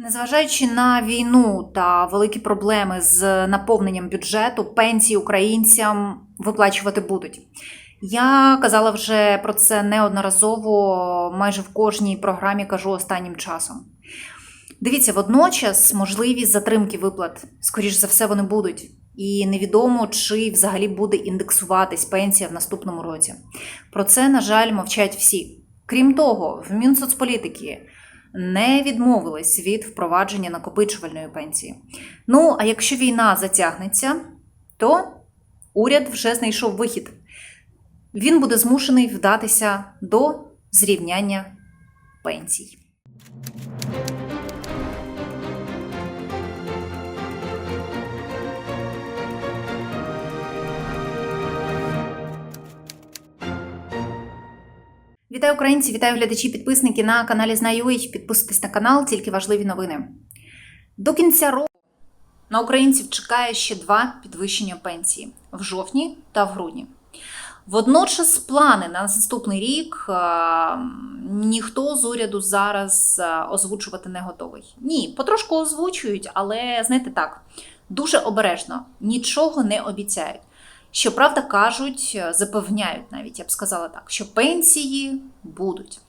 Незважаючи на війну та великі проблеми з наповненням бюджету, пенсії українцям виплачувати будуть. Я казала вже про це неодноразово, майже в кожній програмі кажу останнім часом. Дивіться, водночас можливі затримки виплат, скоріш за все, вони будуть. І невідомо, чи взагалі буде індексуватись пенсія в наступному році. Про це, на жаль, мовчать всі. Крім того, в Мінсоцполітики не відмовились від впровадження накопичувальної пенсії. Ну, а якщо війна затягнеться, то уряд вже знайшов вихід. Він буде змушений вдатися до зрівняння пенсій. Вітаю українці, вітаю глядачі, підписники на каналі Знаю.ua. Підписуйтесь на канал, тільки важливі новини. До кінця року на українців чекає ще два підвищення пенсії в жовтні та в грудні. Водночас плани на наступний рік ніхто з уряду зараз озвучувати не готовий. Ні, потрошку озвучують, але знаєте так, дуже обережно, нічого не обіцяють. Щоправда, кажуть, е, запевняють навіть, я б сказала так, що пенсії будуть.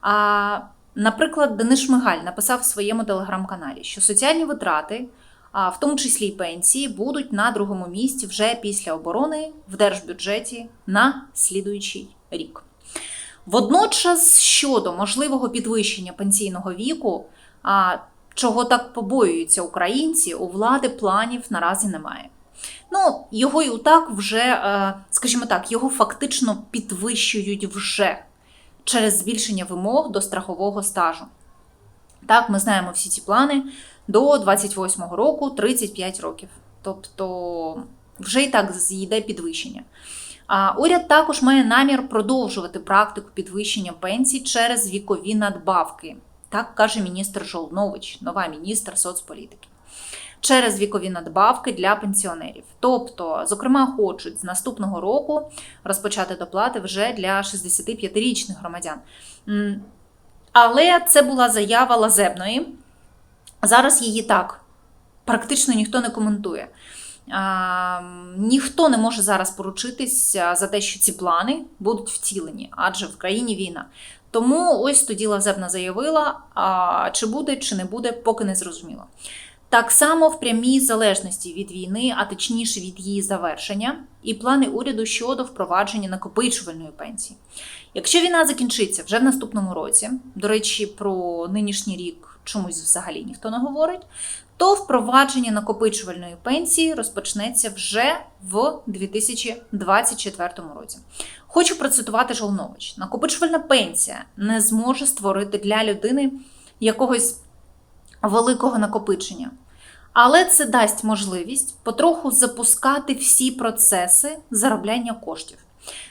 А, наприклад, Денис Шмигаль написав в своєму телеграм-каналі, що соціальні витрати, а, в тому числі й пенсії, будуть на другому місці вже після оборони в держбюджеті на слідуючий рік. Водночас, щодо можливого підвищення пенсійного віку, а, чого так побоюються українці, у влади планів наразі немає. Ну, його і так вже, е, скажімо так, його фактично підвищують вже через збільшення вимог до страхового стажу. Так, ми знаємо всі ці плани до 28-го року 35 років. Тобто вже і так йде підвищення. А уряд також має намір продовжувати практику підвищення пенсій через вікові надбавки. Так каже міністр Жолнович, нова міністр соцполітики через вікові надбавки для пенсіонерів. Тобто, зокрема, хочуть з наступного року розпочати доплати вже для 65-річних громадян. Але це була заява Лазебної. Зараз її так практично ніхто не коментує. А, ніхто не може зараз поручитись за те, що ці плани будуть втілені, адже в країні війна. Тому ось тоді Лазебна заявила, а, чи буде, чи не буде, поки не зрозуміло. Так само в прямій залежності від війни, а точніше від її завершення, і плани уряду щодо впровадження накопичувальної пенсії. Якщо війна закінчиться вже в наступному році, до речі, про нинішній рік чомусь взагалі ніхто не говорить, то впровадження накопичувальної пенсії розпочнеться вже в 2024 році. Хочу процитувати Жолнович: накопичувальна пенсія не зможе створити для людини якогось великого накопичення. Але це дасть можливість потроху запускати всі процеси заробляння коштів.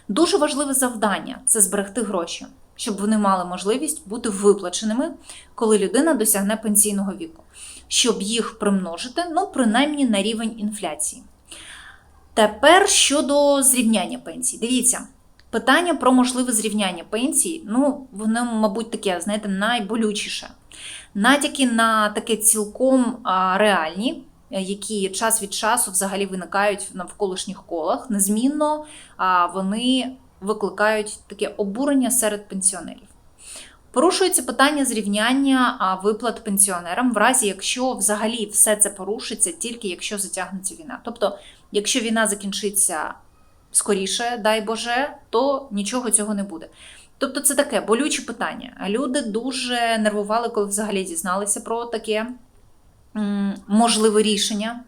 Дуже важливе завдання це зберегти гроші, щоб вони мали можливість бути виплаченими, коли людина досягне пенсійного віку, щоб їх примножити, ну, принаймні на рівень інфляції. Тепер щодо зрівняння пенсій. Дивіться, питання про можливе зрівняння пенсій, ну, воно, мабуть, таке, знаєте, найболючіше. Натяки на таке цілком реальні, які час від часу взагалі виникають в навколишніх колах, незмінно вони викликають таке обурення серед пенсіонерів. Порушується питання зрівняння виплат пенсіонерам, в разі якщо взагалі все це порушиться, тільки якщо затягнеться війна. Тобто, якщо війна закінчиться скоріше, дай Боже, то нічого цього не буде. Тобто це таке болюче питання. Люди дуже нервували, коли взагалі дізналися про таке можливе рішення.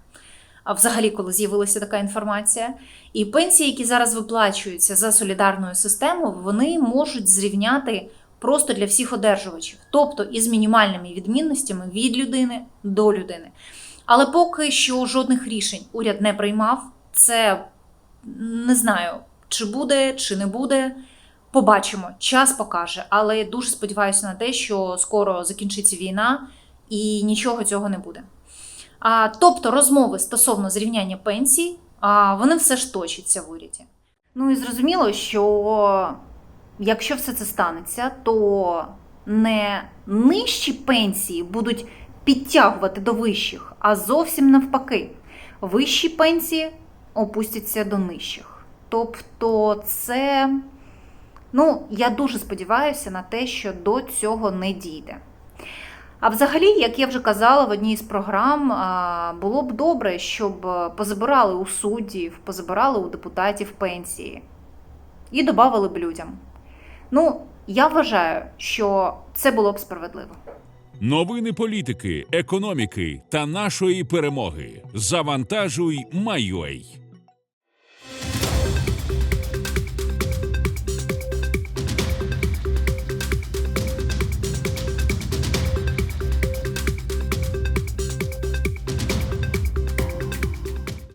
А взагалі, коли з'явилася така інформація. І пенсії, які зараз виплачуються за солідарною системою, вони можуть зрівняти просто для всіх одержувачів, тобто із мінімальними відмінностями від людини до людини. Але поки що жодних рішень уряд не приймав, це не знаю, чи буде, чи не буде. Побачимо, час покаже, але я дуже сподіваюся на те, що скоро закінчиться війна і нічого цього не буде. А, Тобто розмови стосовно зрівняння пенсій, а, вони все ж точаться в уряді. Ну і зрозуміло, що якщо все це станеться, то не нижчі пенсії будуть підтягувати до вищих, а зовсім навпаки, вищі пенсії опустяться до нижчих. Тобто, це, ну, я дуже сподіваюся на те, що до цього не дійде. А взагалі, як я вже казала в одній з програм, було б добре, щоб позабирали у суддів, позабирали у депутатів пенсії і додавали б людям. Ну, я вважаю, що це було б справедливо. Новини політики, економіки та нашої перемоги. Завантажуй, Майой.